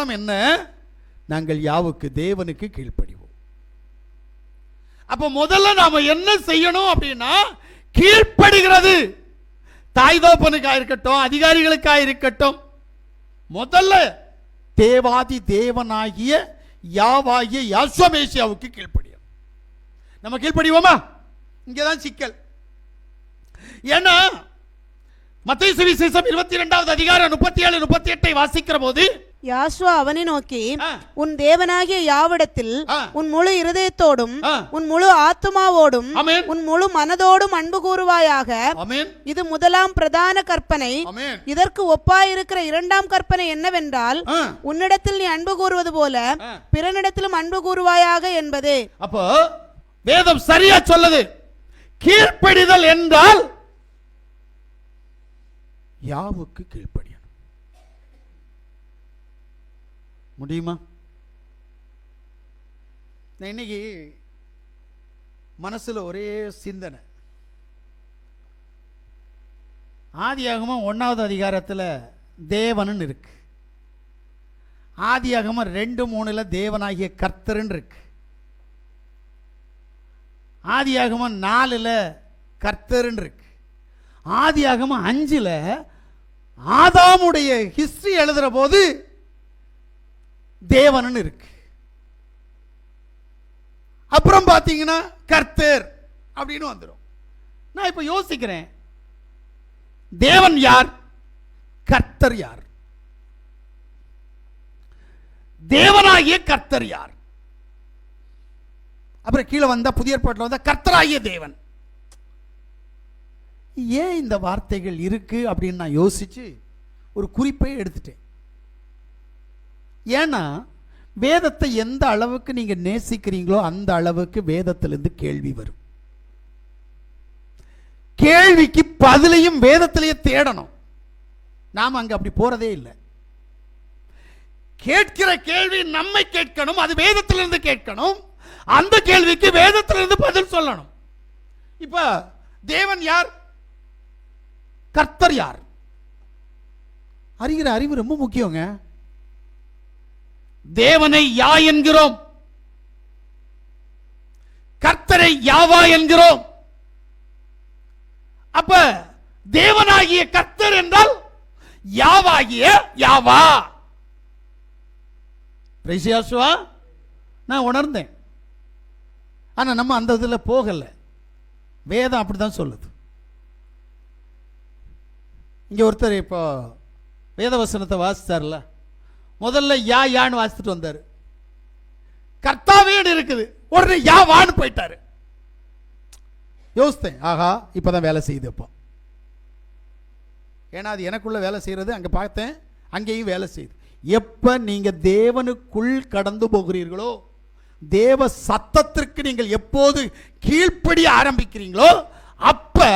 காரணம் என்ன? நாங்கள் யாவுக்கு தேவனுக்கு கீழ்ப்படிவோம். அப்ப முதல்ல நாம என்ன செய்யணும் அப்படின்னா கீழ்ப்படுகிறது. தாய் தோப்பனுக்காக இருக்கட்டும் அதிகாரிகளுக்காக இருக்கட்டும் முதல்ல தேவாதி தேவனாகிய யாவாகிய யாஸ்வமேசியாவுக்கு கீழ்ப்படியும் நம்ம கீழ்ப்படிவோமா? இங்கதான் சிக்கல். ஏன்னா மத்திய சுவிசேஷம் இருபத்தி இரண்டாவது அதிகாரம் முப்பத்தி ஏழு முப்பத்தி எட்டை வாசிக்கிற போது யாஸ்வா அவனை நோக்கி. உன் தேவனாகிய யாவிடத்தில். உன் முழு இருதயத்தோடும். உன் முழு ஆத்துமாவோடும் ஆமென். உன் முழு மனதோடும் அன்பு கூறுவாயாக இது முதலாம் பிரதான கற்பனை இதற்கு ஒப்பாயிருக்கிற இரண்டாம் கற்பனை என்னவென்றால். உன்னிடத்தில் நீ அன்பு கூறுவது போல. பிறனிடத்திலும் அன்பு கூறுவாயாக என்பதே அப்போ வேதம் சரியா சொல்லுது கீழ்ப்படிதல் என்றால் யாவுக்கு கீழ்ப்படியணும் முடியுமா? நான் இன்னைக்கு மனசுல ஒரே சிந்தனை. ஆதியாகமம் ஒன்றாவது அதிகாரத்தில் தேவனன் இருக்கு. ஆதியாகமம் ரெண்டு மூணுல தேவனாகிய கர்த்தருன்னு இருக்கு. ஆதியாகமம் நாலில் கர்த்தருன்னு இருக்கு. ஆதியாகமம் அஞ்சில் ஆதாமுடைய ஹிஸ்ட்ரி எழுதுகிற போது தேவனன்னு இருக்கு. அப்புறம் பார்த்தீங்கன்னா கர்த்தர் அப்படின்னு வந்துடும் நான் இப்போ யோசிக்கிறேன். தேவன் யார்? கர்த்தர் யார்? தேவனாகிய கர்த்தர் யார்? அப்புறம் கீழே வந்தா புதிய ஏற்பாட்டில் வந்தால் கர்த்தராகிய தேவன். ஏன் இந்த வார்த்தைகள் இருக்கு அப்படின்னு நான் யோசிச்சு ஒரு குறிப்பை எடுத்துட்டேன். ஏன்னா வேதத்தை எந்த அளவுக்கு நீங்க நேசிக்கிறீங்களோ அந்த அளவுக்கு வேதத்திலிருந்து கேள்வி வரும். கேள்விக்கு பதிலையும் வேதத்திலேயே தேடணும். நாம் அங்க அப்படி போறதே இல்லை. கேட்கிற கேள்வி நம்மை கேட்கணும் அது வேதத்திலிருந்து கேட்கணும். அந்த கேள்விக்கு வேதத்திலிருந்து பதில் சொல்லணும். இப்ப தேவன் யார்? கர்த்தர் யார்? அறிகிற அறிவு ரொம்ப முக்கியங்க. தேவனை யா என்கிறோம். கர்த்தரை யாவா என்கிறோம். அப்ப தேவனாகிய கர்த்தர் என்றால் யாவாகிய யாவா? பிரைசியாசுவா நான் உணர்ந்தேன். ஆனா நம்ம அந்த இதுல போகல. வேதம் அப்படிதான் சொல்லுது. இங்க ஒருத்தர் இப்போ வேதவசனத்தை வாசித்தார்ல முதல்ல யா யான்னு வாசித்துட்டு வந்தார். கர்த்தாவேன்னு இருக்குது. உடனே யா வான்னு போயிட்டாரு. யோசித்தேன் ஆஹா இப்பதான் வேலை செய்யுது அப்போ. ஏன்னா அது எனக்குள்ள வேலை செய்கிறது அங்கே பார்த்தேன் அங்கேயும் வேலை செய்யுது. எப்போ நீங்கள் தேவனுக்குள் கடந்து போகிறீர்களோ தேவ சத்தத்திற்கு நீங்கள் எப்போது கீழ்ப்படிய ஆரம்பிக்கிறீங்களோ அப்போ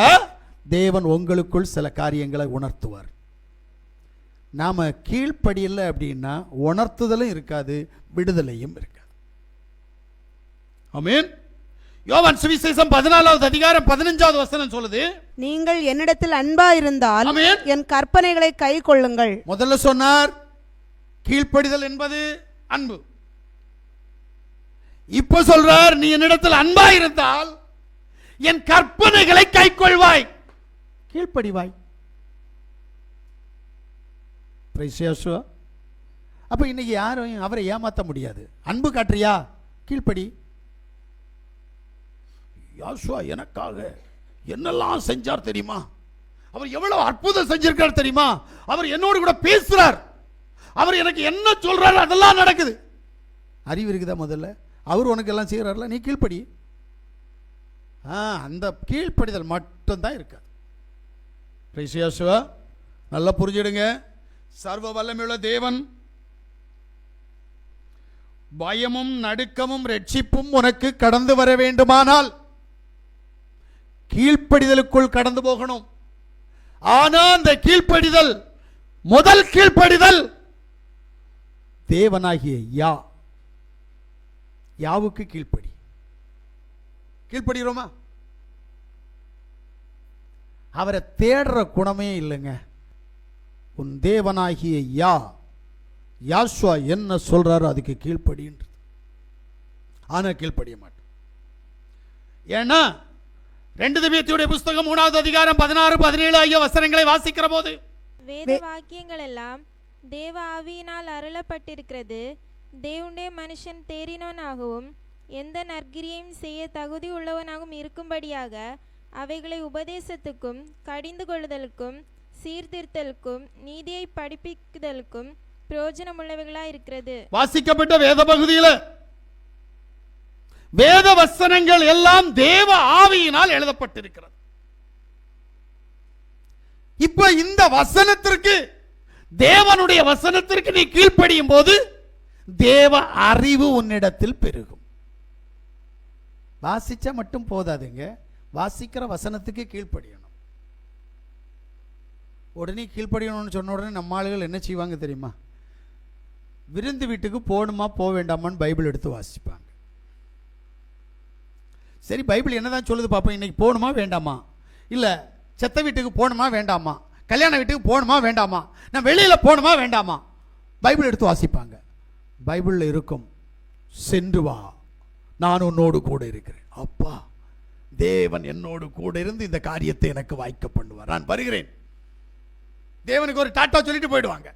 தேவன் உங்களுக்குள் சில காரியங்களை உணர்த்துவார். நாம கீழ்ப்படியல அப்படின்னா உணர்த்துதலும் இருக்காது விடுதலையும் இருக்காது. ஆமென். யோவான் சுவிசேஷம் பதினாலாவது அதிகாரம் பதினஞ்சாவது வசனம் சொல்லுது. நீங்கள் என்னிடத்தில் அன்பா இருந்தால். என் கற்பனைகளை கை கொள்ளுங்கள். முதல்ல சொன்னார் கீழ்ப்படிதல் என்பது அன்பு. இப்ப சொல்றார் நீ என்னிடத்தில் அன்பா இருந்தால் என் கற்பனைகளை கைக்கொள்வாய் கீழ்ப்படிவாய். பிரைசியாசுவா அப்போ இன்றைக்கி யாரும் அவரை ஏமாற்ற முடியாது. அன்பு காட்டுறியா? கீழ்ப்படி. யாசுவா எனக்காக என்னெல்லாம் செஞ்சார் தெரியுமா? அவர் எவ்வளவு அற்புதம் செஞ்சிருக்கார் தெரியுமா? அவர் என்னோடு கூட பேசுறார். அவர் எனக்கு என்ன சொல்றாரு அதெல்லாம் நடக்குது. அறிவு இருக்குதா முதல்ல? அவர் உனக்கு எல்லாம் செய்கிறார்ல நீ கீழ்ப்படி. ஆ அந்த கீழ்ப்படிதல் மட்டும்தான் இருக்காது. நல்லா புரிஞ்சிடுங்க. சர்வ வல்லமையுள்ள தேவன் பயமும் நடுக்கமும் ரட்சிப்பும் உனக்கு கடந்து வர வேண்டுமானால் கீழ்ப்படிதலுக்குள் கடந்து போகணும். ஆனா அந்த கீழ்ப்படிதல் முதல் கீழ்ப்படிதல் தேவனாகிய யா. யாவுக்கு கீழ்ப்படி? கீழ்ப்படுகிறோமா? அவரை தேடுற குணமே இல்லைங்க. உன் தேவனாகிய யா யாஷ்வா என்ன சொல்றாரோ அதுக்கு கீழ்ப்படின்றது. ஆனா கீழ்ப்படிய மாட்டேன். ஏன்னா ரெண்டு திவ்யத்தியுடைய புஸ்தகம் மூணாவது அதிகாரம் பதினாறு பதினேழு ஆகிய வசனங்களை வாசிக்கிற போது வேத வாக்கியங்கள் எல்லாம் தேவ ஆவியினால் அருளப்பட்டிருக்கிறது. தேவனுடைய மனுஷன் தேறினவனாகவும் எந்த நற்கிரியையும் செய்ய தகுதி உள்ளவனாகவும் இருக்கும்படியாக அவைகளை உபதேசத்துக்கும் கடிந்து கொள்ளுதலுக்கும் சீர்திருத்தலுக்கும் நீதியை படிப்பிக்குதலுக்கும் பிரயோஜனமுள்ளவைகளாய் இருக்கிறது. வாசிக்கப்பட்ட வேத பகுதியில வேத வசனங்கள் எல்லாம் தேவ ஆவியினால் எழுதப்பட்டிருக்கிறது. இப்ப இந்த வசனத்திற்கு தேவனுடைய வசனத்திற்கு நீ கீழ்ப்படியும் போது தேவ அறிவு உன்னிடத்தில் பெருகும். வாசிச்சா மட்டும் போதாதுங்க. வாசிக்கிற வசனத்துக்கு கீழ்ப்படியணும். உடனே கீழ்ப்படியணும்னு சொன்ன உடனே நம்ம ஆளுகள் என்ன செய்வாங்க தெரியுமா? விருந்து வீட்டுக்கு போகணுமா போக வேண்டாமான்னு பைபிள் எடுத்து வாசிப்பாங்க. சரி பைபிள் என்னதான் சொல்லுது பார்ப்போம் இன்னைக்கு போகணுமா வேண்டாமா? இல்லை செத்த வீட்டுக்கு போகணுமா வேண்டாமா? கல்யாண வீட்டுக்கு போகணுமா வேண்டாமா? நான் வெளியில் போகணுமா வேண்டாமா? பைபிள் எடுத்து வாசிப்பாங்க. பைபிளில் இருக்கும் சென்று வா நான் உன்னோடு கூட இருக்கிறேன். அப்பா தேவன் என்னோடு கூட இருந்து இந்த காரியத்தை எனக்கு வாய்க்க பண்ணுவார். நான் வருகிறேன். தேவனுக்கு ஒரு டாட்டா சொல்லிட்டு போயிடுவாங்க.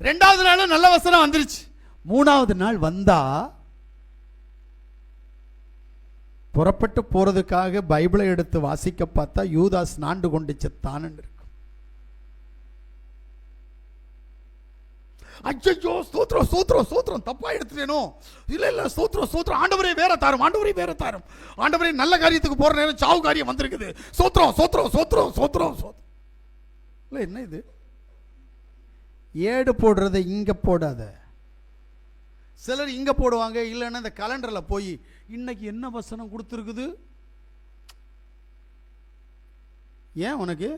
ரெண்டாவது நாள் நல்ல வசனம் வந்துருச்சு. மூணாவது நாள் வந்தா புறப்பட்டு போறதுக்காக பைபிளை எடுத்து வாசிக்க பார்த்தா யூதாஸ் நாண்டு கொண்டு செத்தான்னு இருக்கும். அச்சோ சூத்திரம் சூத்திரம் சூத்திரம் தப்பா எடுத்துட்டேனோ? இல்ல இல்ல சூத்திரம் சூத்திரம் ஆண்டவரே வேற தாரும் ஆண்டவரே வேற தாரும். ஆண்டவரே நல்ல காரியத்துக்கு போற நேரம் சாவு காரியம் வந்திருக்குது. சூத்திரம் சூத்திரம் சூத்திரம் சூத்திரம் சூத்திரம் இல்லை என்ன இது? ஏடு போடுறதை இங்க போடாத. சிலர் இங்க போடுவாங்க இல்லைன்னா இந்த கலண்டர்ல போய் இன்னைக்கு என்ன வசனம் கொடுத்துருக்குது? ஏன் உனக்கு?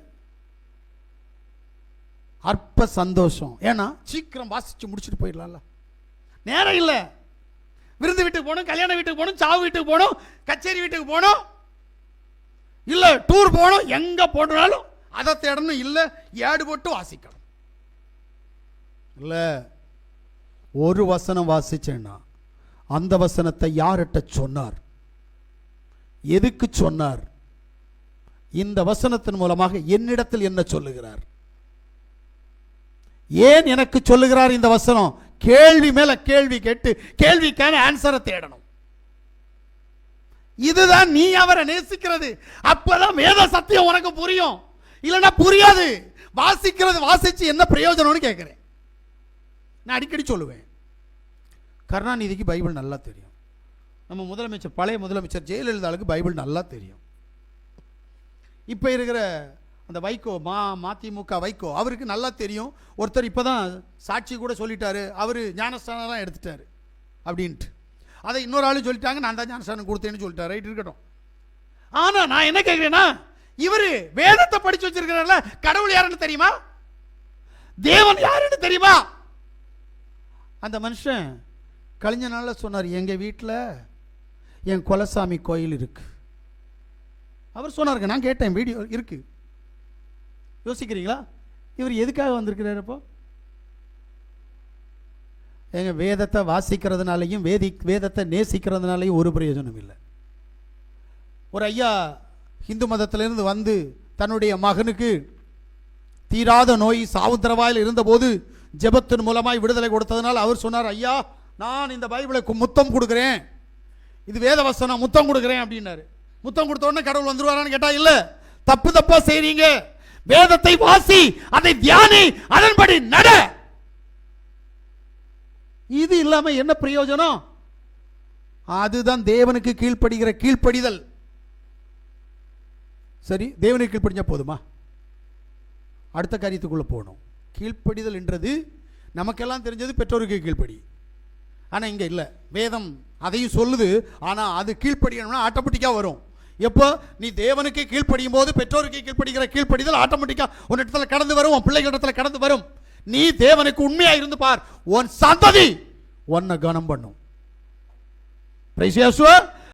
அற்ப சந்தோஷம். ஏன்னா சீக்கிரம் வாசிச்சு முடிச்சுட்டு போயிடலாம்ல. நேரம் இல்லை. விருந்து வீட்டுக்கு போகணும் கல்யாண வீட்டுக்கு போகணும் சாவு வீட்டுக்கு போகணும் கச்சேரி வீட்டுக்கு போகணும். இல்லை டூர் போகணும் எங்க போனாலும் அதை தேடணும் இல்லை ஏடு போட்டு வாசிக்கணும். இல்லை ஒரு வசனம் வாசிச்சேன்னா அந்த வசனத்தை யார்கிட்ட சொன்னார்? எதுக்கு சொன்னார்? இந்த வசனத்தின் மூலமாக என்னிடத்தில் என்ன சொல்லுகிறார்? ஏன் எனக்கு சொல்லுகிறார் இந்த வசனம்? கேள்வி மேல கேள்வி கேட்டு கேள்விக்கான ஆன்சரை தேடணும். இதுதான் நீ அவரை நேசிக்கிறது. அப்பதான் வேத சத்தியம் உனக்கு புரியும். இல்லைன்னா புரியாது. வாசிக்கிறது வாசிச்சு என்ன பிரயோஜனம்னு கேட்குறேன். நான் அடிக்கடி சொல்லுவேன். கருணாநிதிக்கு பைபிள் நல்லா தெரியும். நம்ம முதலமைச்சர் பழைய முதலமைச்சர் ஜெயலலிதாவுக்கு பைபிள் நல்லா தெரியும். இப்போ இருக்கிற அந்த வைகோ மா மதிமுக வைகோ அவருக்கு நல்லா தெரியும். ஒருத்தர் இப்போ தான் சாட்சி கூட சொல்லிட்டாரு. அவர் ஞானஸ்தானம்லாம் எடுத்துட்டாரு. அப்படின்ட்டு. அதை இன்னொரு ஆளு சொல்லிட்டாங்க நான் தான் ஞானஸ்தானம் கொடுத்தேன்னு சொல்லிட்டாரு. ரைட் இருக்கட்டும். ஆனால் நான் என்ன கேட்குறேன்னா இவர் வேதத்தை படிச்சு வச்சிருக்கிறார்ல கடவுள் யாருன்னு தெரியுமா? தேவன் யாருன்னு தெரியுமா? அந்த மனுஷன் கழிஞ்ச நாளில் சொன்னார் எங்கள் வீட்டில் என் குலசாமி கோயில் இருக்கு. அவர் சொன்னாருங்க நான் கேட்டேன் வீடியோ இருக்கு. யோசிக்கிறீங்களா? இவர் எதுக்காக வந்திருக்கிறார் இப்போ எங்கள் வேதத்தை வாசிக்கிறதுனாலையும் வேதி வேதத்தை நேசிக்கிறதுனாலையும் ஒரு பிரயோஜனம் இல்லை. ஒரு ஐயா இந்து மதத்திலிருந்து வந்து தன்னுடைய மகனுக்கு தீராத நோய் சாவுத்திரவாயில் இருந்தபோது ஜெபத்தின் மூலமாய் விடுதலை கொடுத்ததுனால் அவர் சொன்னார் ஐயா நான் இந்த பைபிளை முத்தம் கொடுக்குறேன். இது வேத வசனம் முத்தம் கொடுக்குறேன் அப்படின்னாரு. முத்தம் கொடுத்த உடனே கடவுள் வந்துருவாரான்னு கேட்டா இல்லை தப்பு தப்பா செய்றீங்க. வேதத்தை வாசி அதை தியானி அதன்படி நட. இது இல்லாம என்ன பிரயோஜனம்? அதுதான் தேவனுக்கு கீழ்ப்படுகிற கீழ்ப்படிதல். சரி தேவனை கீழ்ப்படிஞ்சா போதுமா? அடுத்த காரியத்துக்குள்ளே போகணும். கீழ்ப்படிதல் என்றது நமக்கெல்லாம் தெரிஞ்சது பெற்றோருக்கு கீழ்ப்படி. ஆனால் இங்கே இல்லை. வேதம் அதையும் சொல்லுது. ஆனால் அது கீழ்ப்படியணும்னா ஆட்டோமேட்டிக்காக வரும். எப்போ? நீ தேவனுக்கு கீழ்ப்படியும் போது பெற்றோருக்கு கீழ்ப்படிகிற கீழ்ப்படிதல் ஆட்டோமேட்டிக்காக உன் இடத்துல கடந்து வரும் உன் பிள்ளைகள் இடத்துல கடந்து வரும். நீ தேவனுக்கு உண்மையாக இருந்து பார். உன் சந்ததி உன்னை கனம் பண்ணும். பிரைஸ்